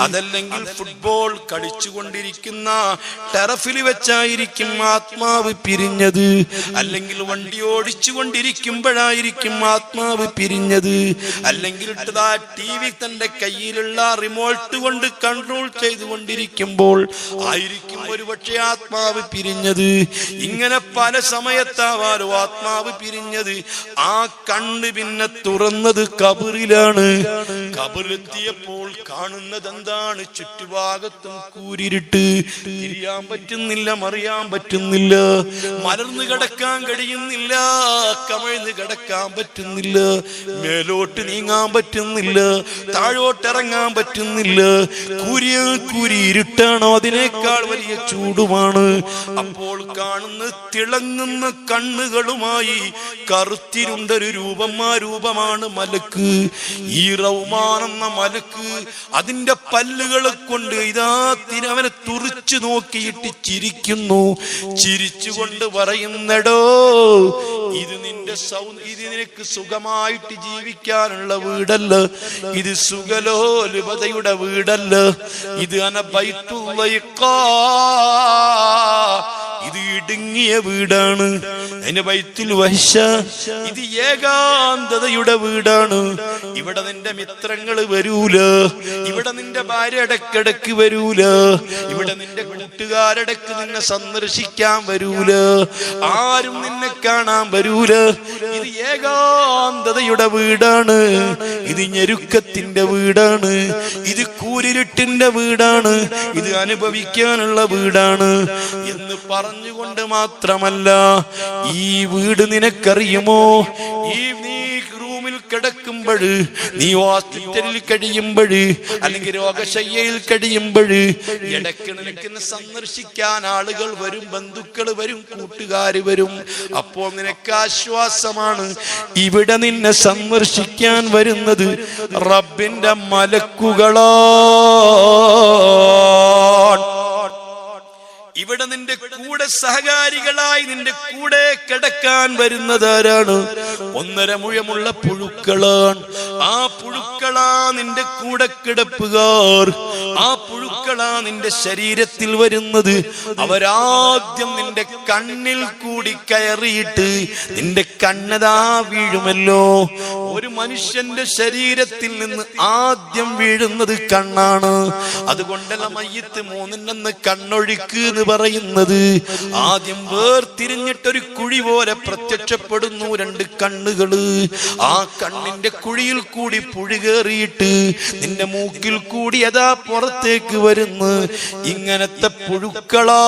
അതല്ലെങ്കിൽ ഫുട്ബോൾ കളിച്ചുകൊണ്ടിരിക്കുന്ന ടെറഫിൽ വെച്ചായിരിക്കും ആത്മാവ് പിരിഞ്ഞത്. അല്ലെങ്കിൽ വണ്ടി ഓടിച്ചുകൊണ്ടിരിക്കുമ്പോഴായിരിക്കും ആത്മാവ് പിരിഞ്ഞത്. അല്ലെങ്കിൽ ടി വി തന്റെ കയ്യിലുള്ള റിമോട്ട് കൊണ്ട് കൺട്രോൾ ചെയ്തുകൊണ്ടിരിക്കുമ്പോൾ ആയിരിക്കും ഒരുപക്ഷെ ആത്മാവ് പിരിഞ്ഞത്. ഇങ്ങനെ പല സമയത്താവാലോ ആത്മാവ് പിരിഞ്ഞത്. ആ കണ്ണ് പിന്നെ തുറന്നത് കബറിലാണ്. കബറിലെത്തിയപ്പോൾ കാണുന്നത് എന്താണ് ചുറ്റുഭാഗത്തും കൂരിരുട്ട്. തിരിയാൻ പറ്റുന്നില്ല മറിയാൻ പറ്റുന്നില്ല. മലർന്നു കിടക്കാൻ കഴിയുന്നില്ല. കമഴ്ന്ന് കിടക്കാൻ പറ്റുന്നില്ല. മേലോട്ട് നീങ്ങാൻ പറ്റുന്നില്ല. താഴോട്ട് ഇറങ്ങാൻ പറ്റുന്നില്ല. കുരിയ കുരി ഇരുട്ടാണോ അതിനേക്കാൾ വലിയ ചൂടുമാണ്. അപ്പോൾ കാണുന്ന തിളങ്ങുന്ന കണ്ണുകളുമായി കറുത്തിരുണ്ടൊരു രൂപം ആ രൂപമാണ് മലക്ക്. ഈ റൗമാനെന്ന മലക്ക് അതിന്റെ പല്ലുകളെ കൊണ്ട് ഇതാ തിരവനെ തുറിച്ചു നോക്കിയിട്ട് ചിരിക്കുന്നു. ചിരിച്ചുകൊണ്ട് പറയുന്നടോ ഇത് നിന്റെ സൗ ഇത് നിനക്ക് സുഖമായിട്ട് ജീവിക്കാനുള്ള വീടല്ല. ഇത് സുഖലോലുപതയുടെ വീടല്ല. ഇത് അനബൈത്തുള്ള ഇത് ഇടുങ്ങിയ വീടാണ്. അതിന്റെ വയറ്റിൽ വശ ഇത് ഏകാന്തതയുടെ വീടാണ്. ഇവിടെ നിന്റെ മിത്രങ്ങൾ വരൂല. ഇവിടെ നിന്റെ ഭാര്യ ഇടക്കിടക്ക് വരൂല. ഇവിടെ നിന്റെ കൂട്ടുകാരടക്ക് നിന്നെ സന്ദർശിക്കാൻ വരൂല. ആരും നിന്നെ കാണാൻ വരൂല. ഇത് ഏകാന്തതയുടെ വീടാണ്. ഇത് ഞെരുക്കത്തിന്റെ വീടാണ്. ഇത് കൂരിരുട്ടിന്റെ വീടാണ്. ഇത് അനുഭവിക്കാനുള്ള വീടാണ്. എന്ന് പറഞ്ഞുകൊണ്ട് മാത്രമല്ല ഈ വീട് നിനക്കറിയുമോ? ഈ നീ റൂമിൽ കിടക്കുമ്പോൾ നീ ഹോസ്പിറ്റലിൽ കഴിയുമ്പോൾ അല്ലെങ്കിൽ രോഗശയ്യയിൽ കഴിയുമ്പോൾ ഇടയ്ക്ക് നിനക്ക് ഇന്ന് സന്ദർശിക്കാൻ ആളുകൾ വരും ബന്ധുക്കൾ വരും കൂട്ടുകാർ വരും. അപ്പോൾ നിനക്ക് ആശ്വാസമാണ് ഇവിടെ നിന്നെ സന്ദർശിക്കാൻ വരുന്നത് റബ്ബിന്റെ മലക്കുകളാണ് ഇവിടെ നിന്റെ കൂടെ സഹകാരികളായി നിന്റെ കൂടെ കിടക്കാൻ വരുന്നതാരാണ് ഒന്നര മുഴമുള്ള പുഴുക്കളാണ്. ആ പുഴുക്കളാ നിന്റെ കൂടെ കിടപ്പുകാർ. ആ പുഴുക്കളാ നിന്റെ ശരീരത്തിൽ വരുന്നത്. അവരാദ്യം നിന്റെ കണ്ണിൽ കൂടി കയറിയിട്ട് നിന്റെ കണ്ണതാ വീഴുമല്ലോ. ഒരു മനുഷ്യന്റെ ശരീരത്തിൽ നിന്ന് ആദ്യം വീഴുന്നത് കണ്ണാണ്. അതുകൊണ്ടല്ല മയ്യത്ത് മൂന്നിനെന്ന് കണ്ണൊഴുക്ക് എന്ന് പറയുന്നത്. ആദ്യം വേർതിരിഞ്ഞിട്ടൊരു കുഴി പോലെ പ്രത്യക്ഷപ്പെടുന്നു രണ്ട് കണ്ണുകൾ. ആ കണ്ണിന്റെ കുഴിയിൽ കൂടി പുഴി കയറിയിട്ട് നിന്റെ മൂക്കിൽ കൂടി അതാ പുറത്തേക്ക് വരുന്നു. ഇങ്ങനത്തെ പുഴുക്കളാ.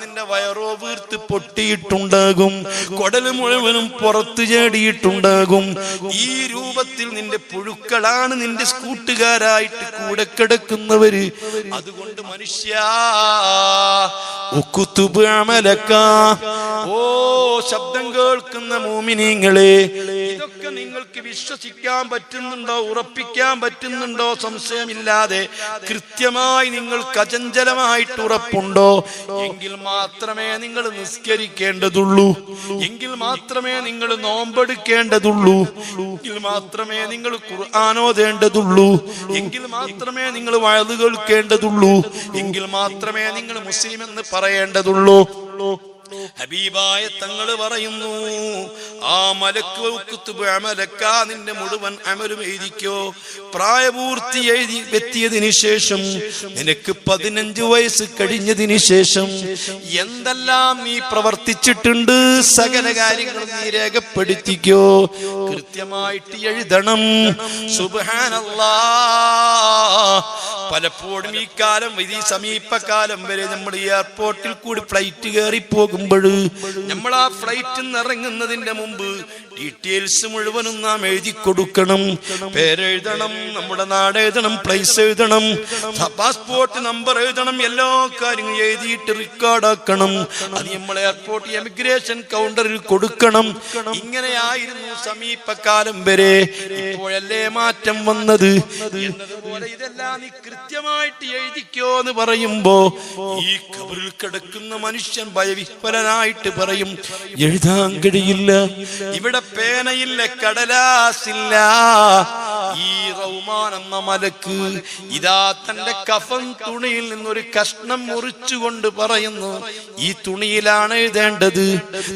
നിന്റെ വയറോ വീർത്ത് പൊട്ടിയിട്ടുണ്ടാകും. കൊടൽ മുഴുവനും പുറത്തു ചാടിയിട്ടുണ്ടാകും. ഈ രൂപത്തിൽ നിന്റെ പുഴുക്കളാണ് നിന്റെ കൂട്ടുകാരായിട്ട് കൂടെ കിടക്കുന്നവര്. അതുകൊണ്ട് മനുഷ്യ. ഓ ശബ്ദം കേൾക്കുന്ന മോമിനിങ്ങളെ ഇതൊക്കെ നിങ്ങൾക്ക് വിശ്വസിക്കാൻ പറ്റുന്നുണ്ടോ ഉറപ്പിക്കാൻ പറ്റുന്നുണ്ടോ സംശയമില്ലാതെ കൃത്യമായി നിങ്ങൾ അചഞ്ചലമായിട്ട് ഉറപ്പുണ്ടോ? എങ്കിൽ മാത്രമേ നിങ്ങൾ നിസ്കരിക്കേണ്ടതുള്ളൂ. എങ്കിൽ മാത്രമേ നിങ്ങൾ നോമ്പെടുക്കേണ്ടതുള്ളൂ. എങ്കിൽ മാത്രമേ നിങ്ങൾ ഖുർആാനോദേണ്ടതുള്ളൂ എങ്കിൽ മാത്രമേ നിങ്ങൾ വയത് കേൾക്കേണ്ടതുള്ളൂ എങ്കിൽ മാത്രമേ നിങ്ങൾ മുസ്ലിം എന്ന് പറയേണ്ടതുള്ളൂ. ഹബീബായ തങ്ങൾ പറയുന്നു ആ മലക്ക് കുത്തുബ് അമലക്ക നിന്റെ മുഴുവൻ അമലും എഴുതിക്കോ. പ്രായപൂർത്തി എഴുതി എത്തിയതിനു ശേഷം നിനക്ക് പതിനഞ്ച് വയസ്സ് കഴിഞ്ഞതിന് ശേഷം എന്തെല്ലാം നീ പ്രവർത്തിച്ചിട്ടുണ്ട് സകല കാര്യങ്ങളും നീ രേഖപ്പെടുത്തിക്കോ. കൃത്യമായിട്ട് എഴുതണം. സുബ്ഹാനല്ലാ. പലപ്പോഴും ഈ കാലം ഈ സമീപകാലം വരെ നമ്മൾ എയർപോർട്ടിൽ കൂടി ഫ്ലൈറ്റ് കയറി പോകുമ്പോൾ നമ്മൾ ആ ഫ്ലൈറ്റിൽ നിന്ന് ഇറങ്ങുന്നതിന്റെ മുമ്പ് ഡീറ്റെയിൽസ് മുഴുവനും നാം എഴുതി കൊടുക്കണം. പേരെഴുതണം നമ്മുടെ നാട് എഴുതണം പ്ലേസ് എഴുതണം പാസ്പോർട്ട് നമ്പർ എഴുതണം എല്ലാ കാര്യങ്ങളും എഴുതിയിട്ട് റെക്കോർഡാക്കണം അത് നമ്മൾ എയർപോർട്ട് എമിഗ്രേഷൻ കൗണ്ടറിൽ കൊടുക്കണം. ഇങ്ങനെയായിരുന്നു സമീപകാലം വരെ. ഇപ്പോഴല്ലേ മാറ്റം വന്നത്? ഇതെല്ലാം നീ കൃത്യമായിട്ട് എഴുതിക്കോ എന്ന് പറയുമ്പോ ഈ കബറിൽ കിടക്കുന്ന മനുഷ്യൻ ഭയവിഹ്വലനായിട്ട് പറയും എഴുതാൻ കഴിയില്ല. ഇവിടെ പേനയില്ല കടലാസില്ല. ഈ റൗമാൻ എന്ന മലക്ക് ഇതാ തന്റെ കഫൻ തുണിയിൽ നിന്നൊരു കഷ്ണം മുറിച്ചുകൊണ്ട് പറയുന്നു ഈ തുണിയിലാണ് എഴുതേണ്ടത്.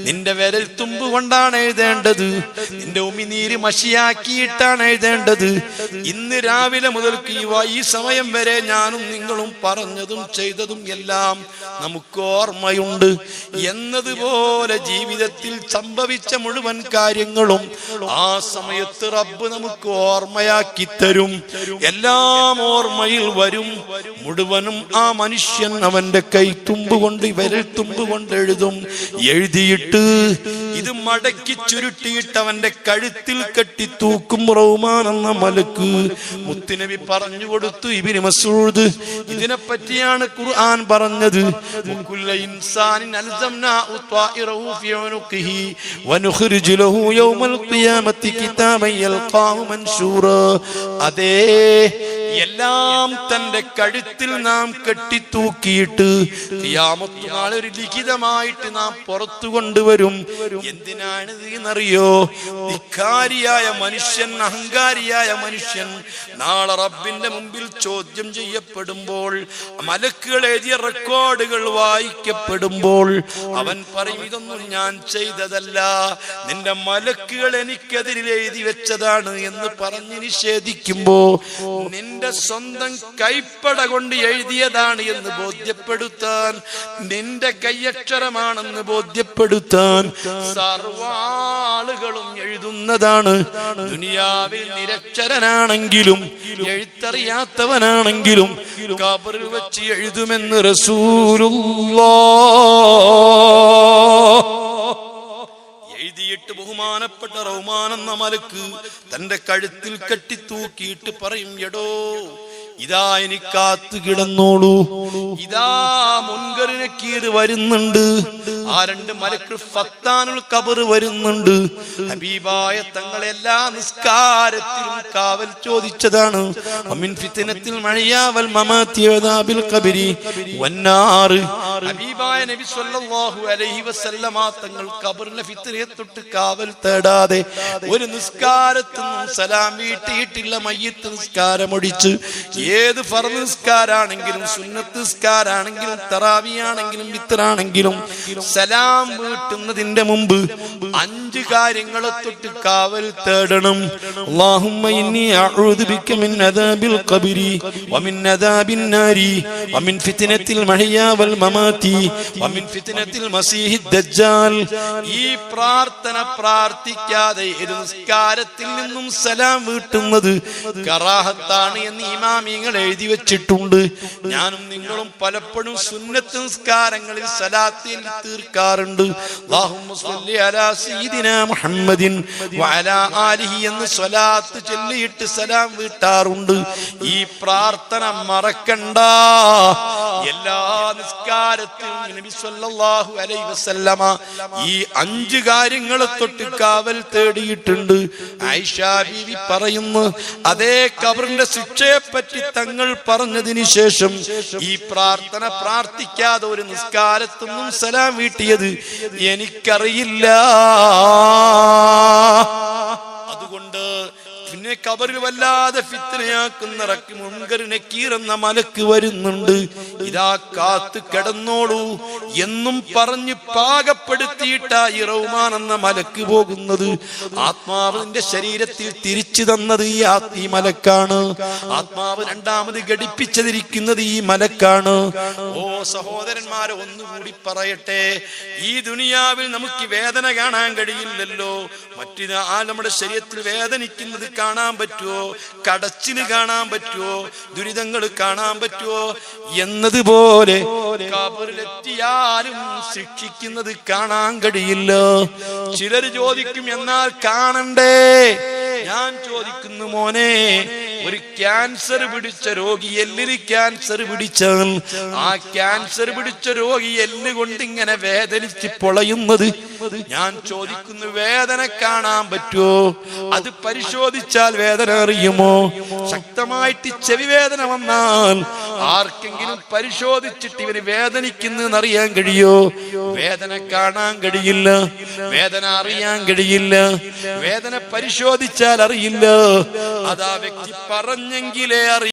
നിന്റെ വിരൽ തുമ്പ് കൊണ്ടാണ് എഴുതേണ്ടത്. നിന്റെ ഉമിനീര് മഷിയാക്കിയിട്ടാണ് എഴുതേണ്ടത്. ഇന്ന് രാവിലെ മുതൽക്ക് ഈ സമയം വരെ ഞാനും നിങ്ങളും പറഞ്ഞതും ചെയ്തതും എല്ലാം നമുക്ക് ഓർമ്മയുണ്ട്. എന്നതുപോലെ ജീവിതത്തിൽ സംഭവിച്ച മുഴുവൻ കാര്യങ്ങളും ആ സമയത്ത് റബ്ബ് നമുക്ക് ഓർമ്മയാക്കി തരും. എല്ലാം ഓർമ്മയിൽ വരും. മുഴുവനും ആ മനുഷ്യൻ അവന്റെ കൈ തുമ്പുകൊണ്ട് വിരൽ തുമ്പുകൊണ്ട് എഴുതും. എഴുതിയിട്ട് ഇത് മടക്കി ചുരുട്ടിയിട്ട് അവന്റെ കഴുത്തിൽ കെട്ടി തൂക്കും റഹ്മാനെന്ന മലക്ക്. മുത്തുനബി പറഞ്ഞു കൊടുത്തു ഇബിന് മസൂദ് ഇതിനെ പറ്റിയാണ് ഖുർആൻ പറഞ്ഞത്. അതേ എല്ലാം തന്റെ കഴുത്തിൽ നാം കെട്ടിത്തൂക്കിയിട്ട് നാളെ ഒരു ലിഖിതമായിട്ട് നാം പുറത്തു കൊണ്ടുവരും. എന്തിനാണ് എന്നറിയോ? ധിക്കാരിയായ മനുഷ്യൻ അഹങ്കാരിയായ മനുഷ്യൻ നാളെ റബ്ബിന്റെ മുമ്പിൽ ചോദ്യം ചെയ്യപ്പെടുമ്പോൾ മലക്കുകൾ എഴുതിയ റെക്കോർഡുകൾ വായിക്കപ്പെടുമ്പോൾ അവൻ പറയും ഇതൊന്നും ഞാൻ ചെയ്തതല്ല. നിന്റെ മലക്കുകൾ എനിക്കെതിരിൽ എഴുതി വെച്ചതാണ് എന്ന് പറഞ്ഞ് നിഷേധിക്കുമ്പോ നിന്റെ സ്വന്തം കൈപ്പട കൊണ്ട് എഴുതിയതാണ് എന്ന് ബോധ്യപ്പെടുത്താൻ നിന്റെ കയ്യക്ഷരമാണെന്ന് ബോധ്യപ്പെടുത്താൻ സർവാളുകളും എഴുതുന്നതാണ്. ദുനിയാവിൽ നിരക്ഷരനാണെങ്കിലും എഴുത്തറിയാത്തവനാണെങ്കിലും കബറിൽ വെച്ച് എഴുതുമെന്ന് റസൂലുള്ള. എഴുതിയിട്ട് ബഹുമാനപ്പെട്ട റഹ്മാനെന്ന മലക്ക് തന്റെ കഴുത്തിൽ കെട്ടിത്തൂക്കിയിട്ട് പറയും എടോ ഇതാ എനിക്ക് കാത്തു കിടന്നോളൂ ഇതാ മുൻകറിനെ കീട് വരുന്നുണ്ട്. ആ രണ്ട് മലക്ക് ഫത്താനുൽ കബർ വരുന്നുണ്ട്. ഹബീബായ തങ്ങളെല്ലാ നിസ്കാരത്തിലും കാവൽ ചോദിച്ചതാണ്. അമിൻ ഫിത്തനത്തിൽ മഴയാവൽ യദാബിൽ കബരി വന്നാറ് ഹബീബായ നബി സല്ലല്ലാഹു അലൈഹി വസല്ലമ തങ്ങൾ കബറിലെ ഫിത്തനയെ തൊട്ട് കാവൽ തേടാതെ ഒരു നിസ്കാരത്തിനും സലാം വീട്ടിയിട്ടില്ല. മയ്യത്ത് നിസ്കാരം ഒഴിച്ച് ഏത് ഫർദ് നിസ്കാരാണെങ്കിലും സുന്നത്ത് നിസ്കാരാണെങ്കിലും തറാവിയാണെങ്കിലും വിത്തറാണെങ്കിലും സലാം വീട്ടുന്നതിന്റെ മുമ്പ് അഞ്ച് കാര്യങ്ങളെ തൊട്ട് കാവൽ തേടണം. അല്ലാഹുമ്മ ഇന്നി അഊദു ബിക മിൻ അദാബിൽ വമിൻ അദാബിൻ നാരി വമിൻ ഫിത്നത്തിൽ മമാതി വമിൻ ഫിത്നത്തിൽ ദജ്ജാൽ. ഈ പ്രാർത്ഥന പ്രാർത്ഥിക്കാതെ നിസ്കാരത്തിൽ നിന്നും സലാം വീട്ടുന്നത് കറാഹത്താണ് എന്ന് ഇമാമിങ്ങൾ എഴുതി വെച്ചിട്ടുണ്ട്. ഞാനും നിങ്ങളും പലപ്പോഴും സുന്നത്ത് നിസ്കാരങ്ങളിൽ സലാത്തിൽ തീർക്കാറുണ്ട്. മുഹമ്മദിൻ ആലിഹി എന്ന് സ്വലാത്ത് ചൊല്ലിയിട്ട് സലാം വീട്ടാറുണ്ട്. ഈ പ്രാർത്ഥന മറക്കണ്ട. എല്ലാ നിസ്കാരത്തിലും നബി സല്ലല്ലാഹു അലൈഹി വസല്ലമ ഈ അഞ്ച് കാര്യങ്ങളെ തൊട്ട് കാവൽ തേടിയിട്ടുണ്ട്. ആയിഷ ബീവി പറയുന്നു അതേ കബറിന്റെ ശിക്ഷയെ പറ്റി തങ്ങൾ പറഞ്ഞതിന് ശേഷം ഈ പ്രാർത്ഥന പ്രാർത്ഥിക്കാതെ ഒരു നിസ്കാരത്തൊന്നും സലാം വീട്ടിയത് എനിക്കറിയില്ല. അതുകൊണ്ട് പിന്നെ കബറിൽ വല്ലാതെ ഫിത്തനയാക്കുന്ന റക്കി കീറുന്ന മലക്ക് വരുന്നുണ്ട്. ഇതാ കാത്ത് കിടന്നോളൂ എന്നും പറഞ്ഞ് പാകപ്പെടുത്തിയിട്ടാ റൗമാൻ എന്ന മലക്ക് പോകുന്നത് ആത്മാവിന്റെ ശരീരത്തിൽ തിരിച്ചു തന്നത് ഈ ഈ മലക്കാണ്. ആത്മാവ് രണ്ടാമത് ഘടിപ്പിച്ചതിരിക്കുന്നത് ഈ മലക്കാണ്. ഓ സഹോദരന്മാരെ ഒന്നുകൂടി പറയട്ടെ. ഈ ദുനിയാവിൽ നമുക്ക് വേദന കാണാൻ കഴിയില്ലല്ലോ. മറ്റു നമ്മുടെ ശരീരത്തിൽ വേദനിക്കുന്നത് കാണാൻ പറ്റുമോ കടച്ചിന് കാണാൻ പറ്റുമോ ദുരിതങ്ങൾ കാണാൻ പറ്റുമോ എന്നതുപോലെ കബറിലെത്തിയാലും ശിക്ഷിക്കുന്നത് കാണാൻ കഴിയില്ല. ചിലർ ചോദിക്കും എന്നാൽ കാണണ്ടേ? ഞാൻ ചോദിക്കുന്നു മോനെ ഒരു ക്യാൻസർ പിടിച്ച രോഗി എല്ലിന് ക്യാൻസർ പിടിച്ചാൽ ആ ക്യാൻസർ പിടിച്ച രോഗി എല്ല് കൊണ്ട് ഇങ്ങനെ വേദനിച്ച് പൊളയുന്നത് ഞാൻ ചോദിക്കുന്നു വേദന കാണാൻ പറ്റുമോ? അത് പരിശോധിച്ചാൽ വേദന അറിയുമോ? ശക്തമായിട്ട് ചെവി വേദന വന്നാൽ ആർക്കെങ്കിലും പരിശോധിച്ചിട്ട് ഇവന് വേദനിക്കുന്നു അറിയാൻ കഴിയോ? വേദന കാണാൻ കഴിയില്ല. വേദന അറിയാൻ കഴിയില്ല. വേദന പരിശോധിച്ചാൽ അറിയില്ല. അതാ വ്യക്തി പറഞ്ഞെങ്കിലേ അറിയ.